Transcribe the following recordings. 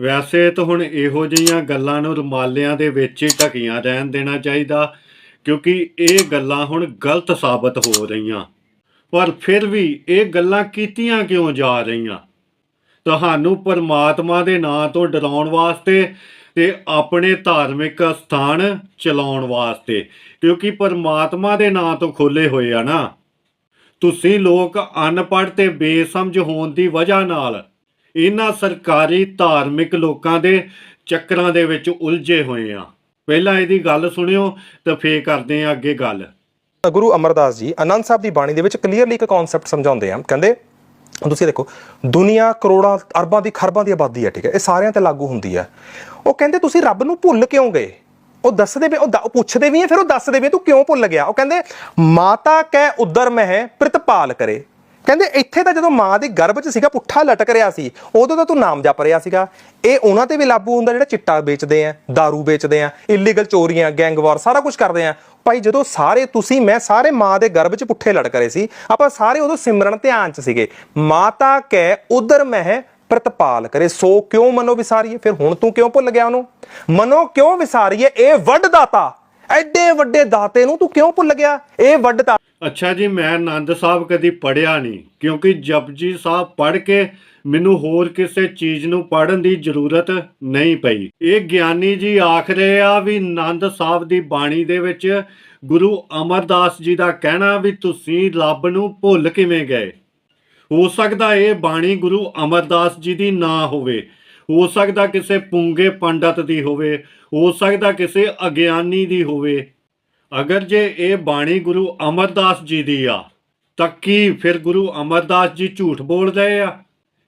ਵੈਸੇ ਤਾਂ ਹੁਣ ਇਹੋ ਜਿਹੀਆਂ ਗੱਲਾਂ ਨੂੰ ਰੁਮਾਲਿਆਂ ਦੇ ਵਿੱਚ ਹੀ ਢਕੀਆਂ ਰਹਿਣ ਦੇਣਾ ਚਾਹੀਦਾ, ਕਿਉਂਕਿ ਇਹ ਗੱਲਾਂ ਹੁਣ ਗਲਤ ਸਾਬਤ ਹੋ ਰਹੀਆਂ। ਪਰ ਫਿਰ ਵੀ ਇਹ ਗੱਲਾਂ ਕੀਤੀਆਂ ਕਿਉਂ ਜਾ ਰਹੀਆਂ? ਤੁਹਾਨੂੰ ਪਰਮਾਤਮਾ ਦੇ ਨਾਂ ਤੋਂ ਡਰਾਉਣ ਵਾਸਤੇ ਤੇ ਆਪਣੇ ਧਾਰਮਿਕ ਸਥਾਨ ਚਲਾਉਣ ਵਾਸਤੇ, ਕਿਉਂਕਿ ਪਰਮਾਤਮਾ ਦੇ ਨਾਂ ਤੋਂ ਖੋਲੇ ਹੋਏ ਆ ਨਾ। ਤੁਸੀਂ ਲੋਕ ਅਨਪੜ੍ਹ ਤੇ ਬੇਸਮਝ ਹੋਣ ਦੀ ਵਜ੍ਹਾ ਨਾਲ ਇਹਨਾਂ ਸਰਕਾਰੀ ਧਾਰਮਿਕ ਲੋਕਾਂ ਦੇ ਚੱਕਰਾਂ ਦੇ ਵਿੱਚ ਉਲਝੇ ਹੋਏ ਆ। ਪਹਿਲਾਂ ਇਹਦੀ ਗੱਲ ਸੁਣਿਓ ਤੇ ਫੇਰ ਕਰਦੇ ਆ ਅੱਗੇ ਗੱਲ। ਗੁਰੂ ਅਮਰਦਾਸ ਜੀ ਆਨੰਦ ਸਾਹਿਬ ਦੀ ਬਾਣੀ ਦੇ ਵਿੱਚ ਕਲੀਅਰਲੀ ਇੱਕ ਕਨਸੈਪਟ ਸਮਝਾਉਂਦੇ ਆ। ਕਹਿੰਦੇ, ਤੁਸੀਂ ਦੇਖੋ, ਦੁਨੀਆ ਕਰੋੜਾਂ, ਅਰਬਾਂ ਦੀ, ਖਰਬਾਂ ਦੀ ਆਬਾਦੀ ਹੈ, ਠੀਕ ਹੈ, ਇਹ ਸਾਰਿਆਂ ਤੇ ਲਾਗੂ ਹੁੰਦੀ ਹੈ। ਉਹ ਕਹਿੰਦੇ, ਤੁਸੀਂ ਰੱਬ ਨੂੰ ਭੁੱਲ ਕਿਉਂ ਗਏ? ਉਹ ਦੱਸਦੇ ਵੀ, ਉਹ ਪੁੱਛਦੇ ਵੀ ਹੈ, ਫਿਰ ਉਹ ਦੱਸਦੇ ਵੀ ਤੂੰ ਕਿਉਂ ਭੁੱਲ ਗਿਆ? ਉਹ ਕਹਿੰਦੇ, ਮਾਤਾ ਕੈ ਉਦਰ ਮਹਿ, ਪ੍ਰਿਤਪਾਲ ਕਰੇ। ਕਹਿੰਦੇ ਇੱਥੇ ਤਾਂ ਜਦੋਂ ਮਾਂ ਦੇ ਗਰਭ 'ਚ ਸੀਗਾ, ਪੁੱਠਾ ਲਟਕ ਰਿਹਾ ਸੀ, ਉਦੋਂ ਤਾਂ ਤੂੰ ਨਾਮ ਜਪ ਰਿਹਾ ਸੀਗਾ। ਇਹ ਉਹਨਾਂ ਤੇ ਵੀ ਲਾਗੂ ਹੁੰਦਾ ਜਿਹੜਾ ਚਿੱਟਾ ਵੇਚਦੇ ਆ दारू ਵੇਚਦੇ ਆ ਇਲੀਗਲ ਚੋਰੀਆਂ ਗੈਂਗਵਾਰ ਸਾਰਾ ਕੁਝ ਕਰਦੇ ਆ। ਭਾਈ ਜਦੋਂ ਸਾਰੇ ਤੁਸੀਂ, ਮੈਂ ਸਾਰੇ ਮਾਂ ਦੇ ਗਰਭ 'ਚ ਪੁੱਠੇ ਲਟਕ ਰਹੇ ਸੀ, ਆਪਾਂ ਸਾਰੇ ਉਦੋਂ ਸਿਮਰਨ ਧਿਆਨ 'ਚ ਸੀਗੇ। ਮਾਤਾ ਕੈ ਉਦਰ ਮਹਿ ਪ੍ਰਤਪਾਲ ਕਰੇ, ਸੋ ਕਿਉਂ ਮਨੋ ਵਿਸਾਰੀਏ? ਫਿਰ ਹੁਣ ਤੂੰ ਕਿਉਂ ਭੁੱਲ ਗਿਆ ਉਹਨੂੰ? ਮਨੋ ਕਿਉਂ ਵਿਸਾਰੀਏ? ਇਹ ਵੱਡ ਦਾਤਾ। ਐਡੇ ਵੱਡੇ ਦਾਤੇ ਨੂੰ ਤੂੰ ਕਿਉਂ ਭੁੱਲ ਗਿਆ? ਇਹ ਵੱਡ ਦਾਤਾ ਅੱਛਾ ਜੀ, ਮੈਂ ਆਨੰਦ ਸਾਹਿਬ ਕਦੀ ਪੜਿਆ ਨਹੀਂ, ਕਿਉਂਕਿ ਜਪਜੀ ਸਾਹਿਬ ਪੜ੍ਹ ਕੇ ਮੈਨੂੰ ਹੋਰ ਕਿਸੇ ਚੀਜ਼ ਨੂੰ ਪੜਨ ਦੀ ਜ਼ਰੂਰਤ ਨਹੀਂ ਪਈ। ਇਹ ਗਿਆਨੀ ਜੀ ਆਖ ਰਹੇ ਆ ਵੀ ਆਨੰਦ ਸਾਹਿਬ ਦੀ ਬਾਣੀ ਦੇ ਵਿੱਚ ਗੁਰੂ ਅਮਰਦਾਸ ਜੀ ਦਾ ਕਹਿਣਾ ਵੀ ਤੁਸੀਂ ਰੱਬ ਨੂੰ ਭੁੱਲ ਕਿਵੇਂ ਗਏ? ਹੋ ਸਕਦਾ ਇਹ ਬਾਣੀ ਗੁਰੂ ਅਮਰਦਾਸ ਜੀ ਦੀ ਨਾ ਹੋਵੇ। ਹੋ ਸਕਦਾ ਕਿਸੇ ਪੁੰਗੇ ਪੰਡਤ ਦੀ ਹੋਵੇ, ਹੋ ਸਕਦਾ ਕਿਸੇ ਅਗਿਆਨੀ ਦੀ ਹੋਵੇ। ਅਗਰ ਜੇ ਇਹ ਬਾਣੀ ਗੁਰੂ ਅਮਰਦਾਸ ਜੀ ਦੀ ਆ, ਤਾਂ ਕੀ ਫਿਰ ਗੁਰੂ ਅਮਰਦਾਸ ਜੀ ਝੂਠ ਬੋਲ ਰਹੇ ਆ?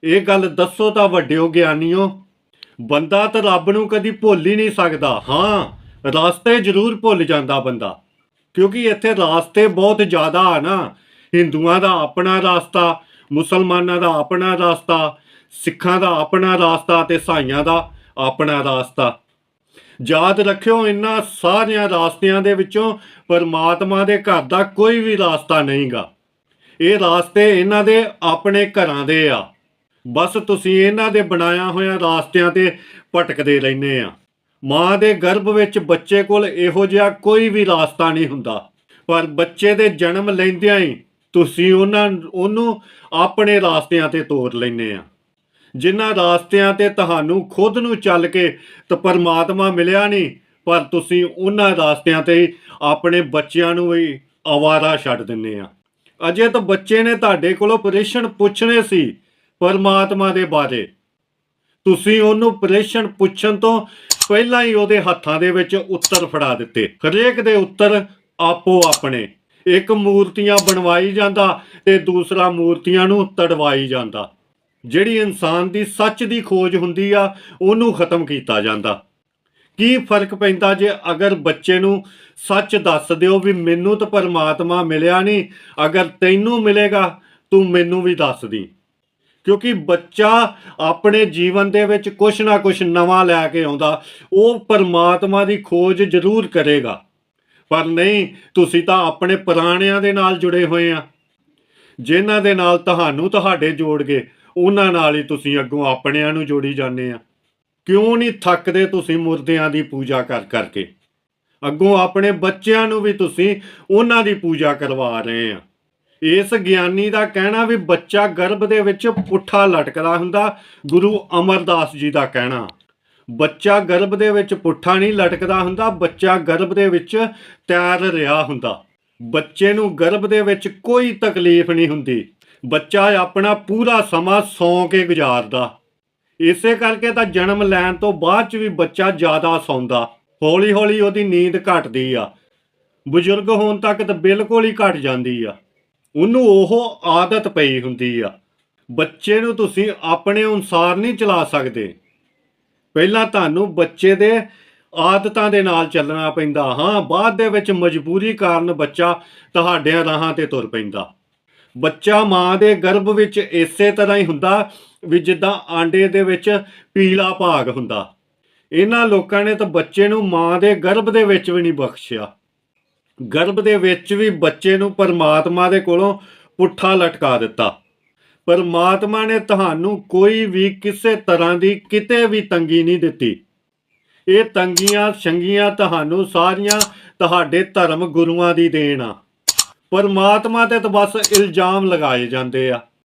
ਇਹ ਗੱਲ ਦੱਸੋ ਤਾਂ ਵੱਡਿਓ ਗਿਆਨੀਓ। ਬੰਦਾ ਤਾਂ ਰੱਬ ਨੂੰ ਕਦੀ ਭੁੱਲ ਹੀ ਨਹੀਂ ਸਕਦਾ। ਹਾਂ, ਰਾਸਤੇ ਜ਼ਰੂਰ ਭੁੱਲ ਜਾਂਦਾ ਬੰਦਾ। ਕਿਉਂਕਿ ਇੱਥੇ ਰਾਸਤੇ ਬਹੁਤ ਜ਼ਿਆਦਾ ਆ ਨਾ। ਹਿੰਦੂਆਂ ਦਾ ਆਪਣਾ ਰਾਸਤਾ, ਮੁਸਲਮਾਨਾਂ ਦਾ ਆਪਣਾ ਰਾਸਤਾ ਸਿੱਖਾਂ ਦਾ, ਆਪਣਾ ਰਾਸਤਾ ਤੇ ਸਾਈਆਂ ਦਾ ਆਪਣਾ ਰਾਸਤਾ। ਯਾਦ ਰੱਖਿਓ ਇਹਨਾਂ ਸਾਰਿਆਂ ਰਾਸਤਿਆਂ ਦੇ ਵਿੱਚੋਂ ਪਰਮਾਤਮਾ ਦੇ ਘਰ ਦਾ ਕੋਈ ਵੀ ਰਾਸਤਾ ਨਹੀਂਗਾ। ਇਹ ਰਾਸਤੇ ਇਹਨਾਂ ਦੇ ਆਪਣੇ ਘਰਾਂ ਦੇ ਆ। ਬਸ ਤੁਸੀਂ ਇਹਨਾਂ ਦੇ ਬਣਾਇਆ ਹੋਇਆ ਰਾਸਤਿਆਂ ਤੇ ਭਟਕਦੇ ਰਹਿੰਦੇ ਆ। ਮਾਂ ਦੇ ਗਰਭ ਵਿੱਚ ਬੱਚੇ ਕੋਲ ਇਹੋ ਜਿਹਾ ਕੋਈ ਵੀ ਰਾਸਤਾ ਨਹੀਂ ਹੁੰਦਾ। ਪਰ ਬੱਚੇ ਦੇ ਜਨਮ ਲੈਂਦਿਆਂ ਹੀ ਤੁਸੀਂ ਉਹਨਾਂ, ਉਹਨੂੰ ਆਪਣੇ ਰਾਸਤਿਆਂ ਤੇ ਤੋਰ ਲੈਂਦੇ ਆ। ਜਿਨ੍ਹਾਂ ਰਾਸਤਿਆਂ ਤੇ ਤੁਹਾਨੂੰ ਖੁਦ ਨੂੰ ਚੱਲ ਕੇ ਤੇ, ਪਰਮਾਤਮਾ ਮਿਲਿਆ ਨਹੀਂ, ਪਰ ਤੁਸੀਂ ਉਹਨਾਂ ਰਾਸਤਿਆਂ ਤੇ ਆਪਣੇ ਬੱਚਿਆਂ ਨੂੰ ਵੀ ਆਵਾਰਾ ਛੱਡ ਦਿੰਦੇ ਆ। ਅਜੇ ਤਾਂ ਬੱਚੇ ਨੇ ਤੁਹਾਡੇ ਕੋਲੋਂ ਪ੍ਰਸ਼ਨ ਪੁੱਛਣੇ ਸੀ ਪਰਮਾਤਮਾ ਦੇ ਬਾਰੇ। ਤੁਸੀਂ ਉਹਨੂੰ ਪ੍ਰੇਸ਼ਨ ਪੁੱਛਣ ਤੋਂ ਪਹਿਲਾਂ ਹੀ ਉਹਦੇ ਹੱਥਾਂ ਦੇ ਵਿੱਚ ਉੱਤਰ ਫੜਾ ਦਿੱਤੇ। ਹਰੇਕ ਦੇ ਉੱਤਰ ਆਪੋ ਆਪਣੇ। ਇੱਕ ਮੂਰਤੀਆਂ ਬਣਵਾਈ ਜਾਂਦਾ ਤੇ ਦੂਸਰਾ ਮੂਰਤੀਆਂ ਨੂੰ ਤੜਵਾਈ ਜਾਂਦਾ। ਜਿਹੜੀ ਇਨਸਾਨ ਦੀ ਸੱਚ ਦੀ ਖੋਜ ਹੁੰਦੀ ਆ, ਉਹਨੂੰ ਖਤਮ ਕੀਤਾ ਜਾਂਦਾ। ਕੀ ਫ਼ਰਕ ਪੈਂਦਾ ਜੇ ਅਗਰ ਬੱਚੇ ਨੂੰ ਸੱਚ ਦੱਸ ਦਿਓ ਵੀ ਮੈਨੂੰ ਤਾਂ ਪਰਮਾਤਮਾ ਮਿਲਿਆ ਨਹੀਂ, ਅਗਰ ਤੈਨੂੰ ਮਿਲੇਗਾ, ਤੂੰ ਮੈਨੂੰ ਵੀ ਦੱਸ ਦੀ। ਕਿਉਂਕਿ ਬੱਚਾ ਆਪਣੇ ਜੀਵਨ ਦੇ ਵਿੱਚ ਕੁਛ ਨਾ ਕੁਛ ਨਵਾਂ ਲੈ ਕੇ ਆਉਂਦਾ, ਉਹ ਪਰਮਾਤਮਾ ਦੀ ਖੋਜ ਜ਼ਰੂਰ ਕਰੇਗਾ। ਪਰ ਨਹੀਂ, ਤੁਸੀਂ ਤਾਂ ਆਪਣੇ ਪੁਰਾਣਿਆਂ ਦੇ ਨਾਲ ਜੁੜੇ ਹੋਏ ਆ। ਜਿਨ੍ਹਾਂ ਦੇ ਨਾਲ ਤੁਹਾਨੂੰ ਤੁਹਾਡੇ ਜੋੜ ਗਏ ਉਹਨਾਂ ਨਾਲ ਹੀ ਤੁਸੀਂ ਅੱਗੋਂ ਆਪਣਿਆਂ ਨੂੰ ਜੋੜੀ ਜਾਂਦੇ ਆ। ਕਿਉਂ ਨਹੀਂ ਥੱਕਦੇ ਤੁਸੀਂ ਮੁਰਦਿਆਂ ਦੀ ਪੂਜਾ ਕਰ ਕਰਕੇ? ਅੱਗੋਂ ਆਪਣੇ ਬੱਚਿਆਂ ਨੂੰ ਵੀ ਤੁਸੀਂ ਉਹਨਾਂ ਦੀ ਪੂਜਾ ਕਰਵਾ ਰਹੇ ਆ। ਇਸ ਗਿਆਨੀ ਦਾ ਕਹਿਣਾ ਵੀ ਬੱਚਾ ਗਰਭ ਦੇ ਵਿੱਚ ਪੁੱਠਾ ਲਟਕਦਾ ਹੁੰਦਾ, ਗੁਰੂ ਅਮਰਦਾਸ ਜੀ ਦਾ ਕਹਿਣਾ। ਬੱਚਾ ਗਰਭ ਦੇ ਵਿੱਚ ਪੁੱਠਾ ਨਹੀਂ ਲਟਕਦਾ ਹੁੰਦਾ, ਬੱਚਾ ਗਰਭ ਦੇ ਵਿੱਚ ਤੈਰ ਰਿਹਾ ਹੁੰਦਾ। ਬੱਚੇ ਨੂੰ ਗਰਭ ਦੇ ਵਿੱਚ ਕੋਈ ਤਕਲੀਫ ਨਹੀਂ ਹੁੰਦੀ। ਬੱਚਾ ਆਪਣਾ ਪੂਰਾ ਸਮਾਂ ਸੌਂ ਕੇ ਗੁਜ਼ਾਰਦਾ। ਇਸੇ ਕਰਕੇ ਤਾਂ ਜਨਮ ਲੈਣ ਤੋਂ ਬਾਅਦ ਚ ਵੀ ਬੱਚਾ ਜ਼ਿਆਦਾ ਸੌਂਦਾ। ਹੌਲੀ ਹੌਲੀ ਉਹਦੀ ਨੀਂਦ ਘਟਦੀ ਆ। ਬਜ਼ੁਰਗ ਹੋਣ ਤੱਕ ਤਾਂ ਬਿਲਕੁਲ ਹੀ ਘਟ ਜਾਂਦੀ ਆ। ਉਹਨੂੰ ਉਹ ਆਦਤ ਪਈ ਹੁੰਦੀ ਆ। ਬੱਚੇ ਨੂੰ ਤੁਸੀਂ ਆਪਣੇ ਅਨੁਸਾਰ ਨਹੀਂ ਚਲਾ ਸਕਦੇ। ਪਹਿਲਾਂ ਤੁਹਾਨੂੰ ਬੱਚੇ ਦੇ ਆਦਤਾਂ ਦੇ ਨਾਲ ਚੱਲਣਾ ਪੈਂਦਾ। ਹਾਂ, ਬਾਅਦ ਦੇ ਵਿੱਚ ਮਜਬੂਰੀ ਕਾਰਨ ਬੱਚਾ ਤੁਹਾਡਿਆਂ ਰਾਹਾਂ ਤੇ ਤੁਰ ਪੈਂਦਾ। ਬੱਚਾ ਮਾਂ ਦੇ ਗਰਭ ਵਿੱਚ ਇਸੇ ਤਰ੍ਹਾਂ ਹੀ ਹੁੰਦਾ ਵੀ ਜਿੱਦਾਂ ਆਂਡੇ ਦੇ ਵਿੱਚ ਪੀਲਾ ਭਾਗ ਹੁੰਦਾ। ਇਹਨਾਂ ਲੋਕਾਂ ਨੇ ਤਾਂ ਬੱਚੇ ਨੂੰ ਮਾਂ ਦੇ ਗਰਭ ਦੇ ਵਿੱਚ ਵੀ ਨਹੀਂ ਬਖਸ਼ਿਆ। ਗਰਭ ਦੇ ਵਿੱਚ ਵੀ ਬੱਚੇ ਨੂੰ ਪਰਮਾਤਮਾ ਦੇ ਕੋਲੋਂ ਪੁੱਠਾ ਲਟਕਾ ਦਿੱਤਾ। ਪਰਮਾਤਮਾ ਨੇ ਤੁਹਾਨੂੰ ਕੋਈ ਵੀ ਕਿਸੇ ਤਰ੍ਹਾਂ ਦੀ ਕਿਤੇ ਵੀ ਤੰਗੀ ਨਹੀਂ ਦਿੱਤੀ। ਇਹ ਤੰਗੀਆਂ, ਸ਼ੰਗੀਆਂ ਤੁਹਾਨੂੰ ਸਾਰੀਆਂ ਤੁਹਾਡੇ ਧਰਮ ਗੁਰੂਆਂ ਦੀ ਦੇਣ ਆ। ਪਰਮਾਤਮਾ ਤੇ ਤਾਂ ਬਸ ਇਲਜ਼ਾਮ ਲਗਾਏ ਜਾਂਦੇ ਆ।